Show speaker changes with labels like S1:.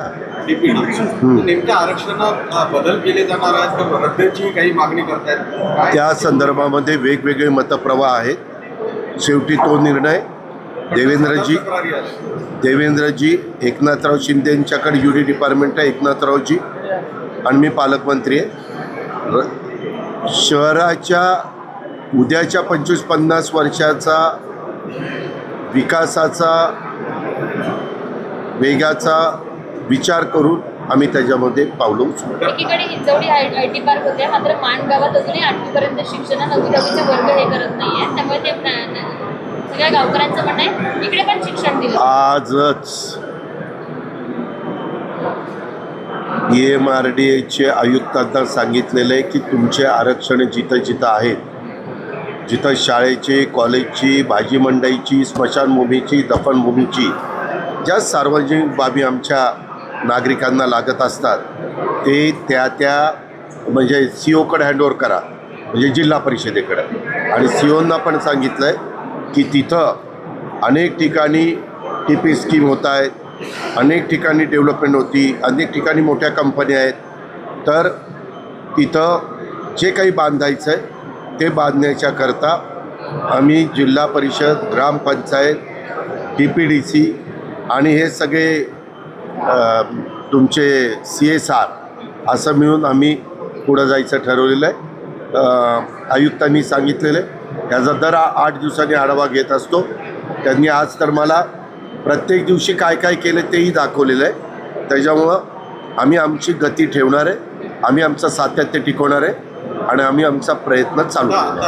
S1: DPD नेमक्या आरक्षणात अ, बदल केले जाणार आहेत का? रद्दची काही मागणी करतायत? काय
S2: त्या संदर्भामध्ये वेगवेगळे मतप्रवाह आहेत. शेवटी तो निर्णय देवेंद्रजी. देवेंद्रजी एकनाथराव शिंदेंच्याकडे युडी डिपार्टमेंट आहे एकनाथरावजी आणि मी पालकमंत्री आहे. शहराच्या उद्याच्या पंचवीस पन्नास वर्षाचा विकासाचा वेगाचा विचार करून आम्ही त्याच्यामध्ये पावलं उचलू.
S3: एकीकडे हिंजवडी आय टी पार्क होते मात्र माणगावात अजूनही आठवीपर्यंत शिक्षण नववी दहावीचे वर्ग हे करत नाहीये. त्यामुळे ते सगळ्या गावकऱ्यांचं म्हणणं आहे इकडे पण शिक्षण दिलं.
S2: आजच एम आर डी एचे आयुक्तांना सांगितलेलं आहे की तुमचे आरक्षण जिथं जिथं आहेत जिथं शाळेची कॉलेजची भाजी मंडईची स्मशानभूमीची दफनभूमीची ज्या सार्वजनिक बाबी आमच्या नागरिकांना लागत असतात ते त्या त्या म्हणजे सी ओकडे हँडओव्हर करा म्हणजे जिल्हा परिषदेकडे. आणि सी ओना पण सांगितलं आहे की तिथं अनेक ठिकाणी टी पी स्कीम होत आहेत अनेक ठिकाणी डेव्हलपमेंट होती अनेक ठिकाणी मोठ्या कंपन्या आहेत. तर तिथं जे काही बांधायचं आहे ते बांधण्याच्याकरता आम्ही जिल्हा परिषद gram panchayat T P D C आणि हे सगळे तुमचे सी एस आर असं मिळून आम्ही पुढं जायचं ठरवलेलं आहे. आयुक्तांनी सांगितलेलं आहे. याचा दर आठ दिवसांनी आढावा घेत असतो. त्यांनी आज तर मला प्रत्येक दिवशी काय काय केलं तेही दाखवलेलं आहे. त्याच्यामुळं आम्ही आमची गती ठेवणार आहे. आम्ही आमचं सातत्य टिकवणार आहे. आणि आम्ही आमचा प्रयत्न चालू आहे.